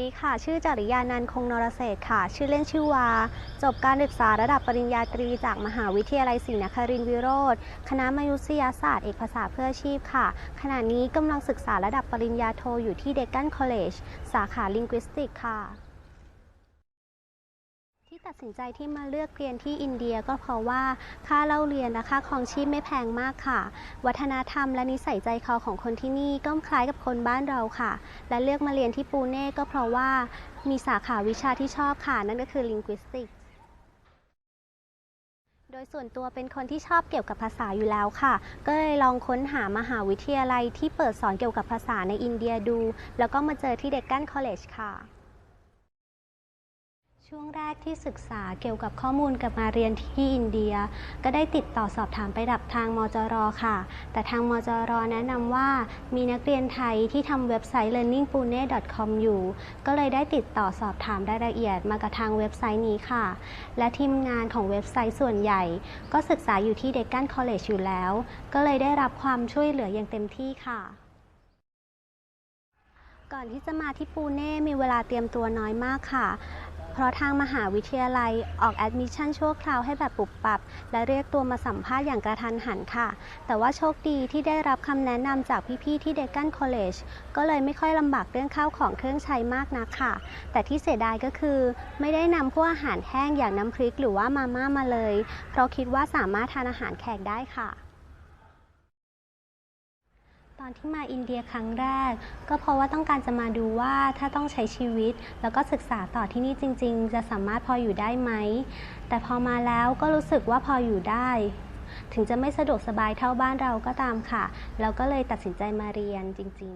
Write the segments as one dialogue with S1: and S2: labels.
S1: ดีค่ะ ชื่อจริยานันท์คงนรเศรษฐ์ค่ะ ชื่อเล่นชื่อวา จบการศึกษาระดับปริญญาตรีจากมหาวิทยาลัยศรีนครินทร์วิโรธ คณะมนุษยศาสตร์เอกภาษาเพื่ออาชีพค่ะ ขณะนี้กำลังศึกษาระดับปริญญาโทอยู่ที่เดกันคอลเลจสาขาลิง g u i s t i c ค่ะ ที่ตัดสินใจที่มาเลือกเรียนที่อินเดียก็เพราะว่าค่าเล่าเรียนและค่าครองชีพไม่แพงมากค่ะ วัฒนธรรมและนิสัยใจคอของคนที่นี่ก็คล้ายกับคนบ้านเราค่ะ และเลือกมาเรียนที่ปูเน่ก็เพราะว่ามีสาขาวิชาที่ชอบค่ะ นั่นก็คือ Linguistics โดยส่วนตัวเป็นคนที่ชอบเกี่ยวกับภาษาอยู่แล้วค่ะ ก็เลยลองค้นหามหาวิทยาลัยที่เปิดสอนเกี่ยวกับภาษาในอินเดียดู แล้วก็มาเจอที่เด็ก a นคอลเลจค่ะ ช่วงแรกที่ศึกษาเกี่ยวกับข้อมูลกับมาเรียนที่อินเดีย ก็ได้ติดต่อสอบถามไปดับทางมจรค่ะ แต่ทางมจรแนะนำว่ามีนักเรียนไทยที่ทำเว็บไซต์ learningpune.com อยู่ ก็เลยได้ติดต่อสอบถามรายละเอียดมากับทางเว็บไซต์นี้ค่ะ และทีมงานของเว็บไซต์ส่วนใหญ่ ก็ศึกษาอยู่ที่เด็ก a นคอลเลจอยู่แล้ว ก็เลยได้รับความช่วยเหลืออย่างเต็มที่ค่ะก่อนที่จะมาที่ปูเน่มีเวลาเตรียมตัวน้อยมากค่ะ เพราะทางมหาวิทยาลัยออกแอดมิชชั่นชั่วคราวให้แบบปุบปับ และเรียกตัวมาสัมภาษณ์อย่างกระทันหันค่ะ แต่ว่าโชคดีที่ได้รับคำแนะนำจากพี่ๆที่เดกันคอลเลจก็เลยไม่ค่อยลำบากเรื่องข้าวของเครื่องใช้มากนักค่ะ แต่ที่เสียดายก็คือ ไม่ได้นำพวกอาหารแห้งอย่างน้ำพริกหรือว่ามาม่ามาเลย เพราะคิดว่าสามารถทานอาหารแขกได้ค่ะ ตอนที่มาอินเดียครั้งแรก ก็เพราะว่าต้องการจะมาดูว่าถ้าต้องใช้ชีวิต แล้วก็ศึกษาต่อที่นี่จริง ๆ จะสามารถพออยู่ได้ไหม แต่พอมาแล้วก็รู้สึกว่าพออยู่ได้ ถึงจะไม่สะดวกสบายเท่าบ้านเราก็ตามค่ะแล้วก็เลยตัดสินใจมาเรียนจริง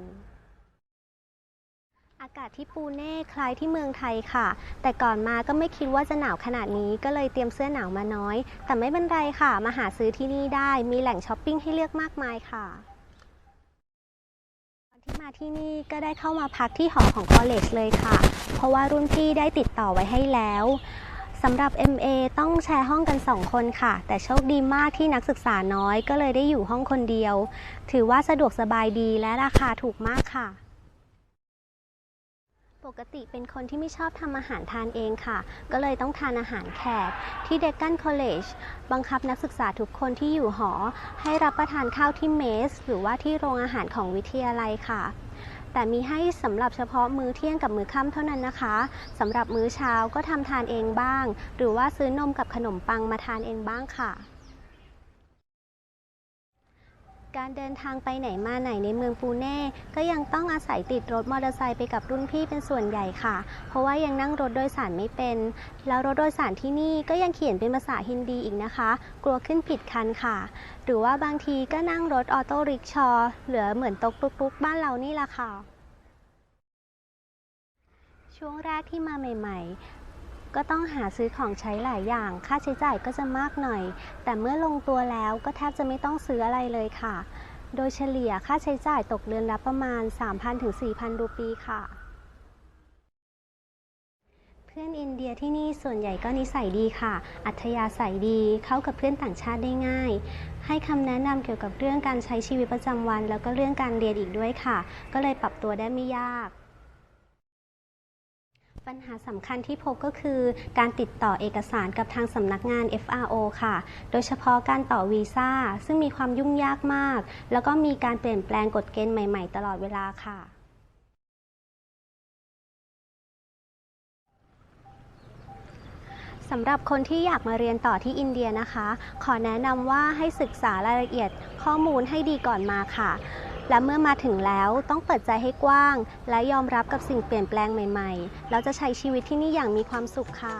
S1: ๆอากาศที่ปูเน่คล้ายที่เมืองไทยค่ะ แต่ก่อนมาก็ไม่คิดว่าจะหนาวขนาดนี้ก็เลยเตรียมเสื้อหนาวมาน้อย แต่ไม่เป็นไรค่ะ มาหาซื้อที่นี่ได้มีแหล่งช้อปปิ้งให้เลือกมากมายค่ะ ที่มาที่นี่ก็ได้เข้ามาพักที่หอของคอลเลจเลยค่ะ เพราะว่ารุ่นพี่ได้ติดต่อไว้ให้แล้วสำหรับ MA ต้องแชร์ห้องกัน 2 คนค่ะ แต่โชคดีมากที่นักศึกษาน้อยก็เลยได้อยู่ห้องคนเดียว ถือว่าสะดวกสบายดีและราคาถูกมากค่ะ ปกติเป็นคนที่ไม่ชอบทำอาหารทานเองค่ะ ก็เลยต้องทานอาหารแขก ที่เดกันคอลเลจบังคับนักศึกษาทุกคนที่อยู่หอ ให้รับประทานข้าวที่เมส หรือว่าที่โรงอาหารของวิทยาลัยค่ะ แต่มีให้สำหรับเฉพาะมื้อเที่ยงกับมื้อค่ำเท่านั้นนะคะสำหรับมื้อเช้าก็ทำทานเองบ้าง หรือว่าซื้อนมกับขนมปังมาทานเองบ้างค่ะ การเดินทางไปไหนมาไหนในเมืองปูเน่ ก็ยังต้องอาศัยติดรถมอเตอร์ไซค์ไปกับรุ่นพี่เป็นส่วนใหญ่ค่ะ เพราะว่ายังนั่งรถโดยสารไม่เป็น แล้วรถโดยสารที่นี่ก็ยังเขียนเป็นภาษาฮินดีอีกนะคะ กลัวขึ้นผิดคันค่ะ หรือว่าบางทีก็นั่งรถออโต้ริกชอเหลือเหมือนตกตุกๆบ้านเรานี่ละค่ะช่วงแรกที่มาใหม่ ๆ ก็ต้องหาซื้อของใช้หลายอย่าง ค่าใช้จ่ายก็จะมากหน่อย แต่เมื่อลงตัวแล้วก็แทบจะไม่ต้องซื้ออะไรเลยค่ะ โดยเฉลี่ยค่าใช้จ่ายตกเดือนละประมาณ 3,000ถึง4,000 รูปีค่ะ เพื่อนอินเดียที่นี่ส่วนใหญ่ก็นิสัยดีค่ะ อัธยาศัยดีเข้ากับเพื่อนต่างชาติได้ง่าย ให้คำแนะนำเกี่ยวกับเรื่องการใช้ชีวิตประจำวัน แล้วก็เรื่องการเรียนอีกด้วยค่ะ ก็เลยปรับตัวได้ไม่ยาก ปัญหาสำคัญที่พบก็คือการติดต่อเอกสารกับทางสำนักงาน FRO ค่ะ โดยเฉพาะการต่อวีซ่าซึ่งมีความยุ่งยากมาก แล้วก็มีการเปลี่ยนแปลงกฎเกณฑ์ใหม่ๆ ตลอดเวลาค่ะ สำหรับคนที่อยากมาเรียนต่อที่อินเดียนะคะ ขอแนะนำว่าให้ศึกษารายละเอียดข้อมูลให้ดีก่อนมาค่ะ และเมื่อมาถึงแล้วต้องเปิดใจให้กว้าง และยอมรับกับสิ่งเปลี่ยนแปลงใหม่ๆแล้วจะใช้ชีวิตที่นี่อย่างมีความสุขค่ะ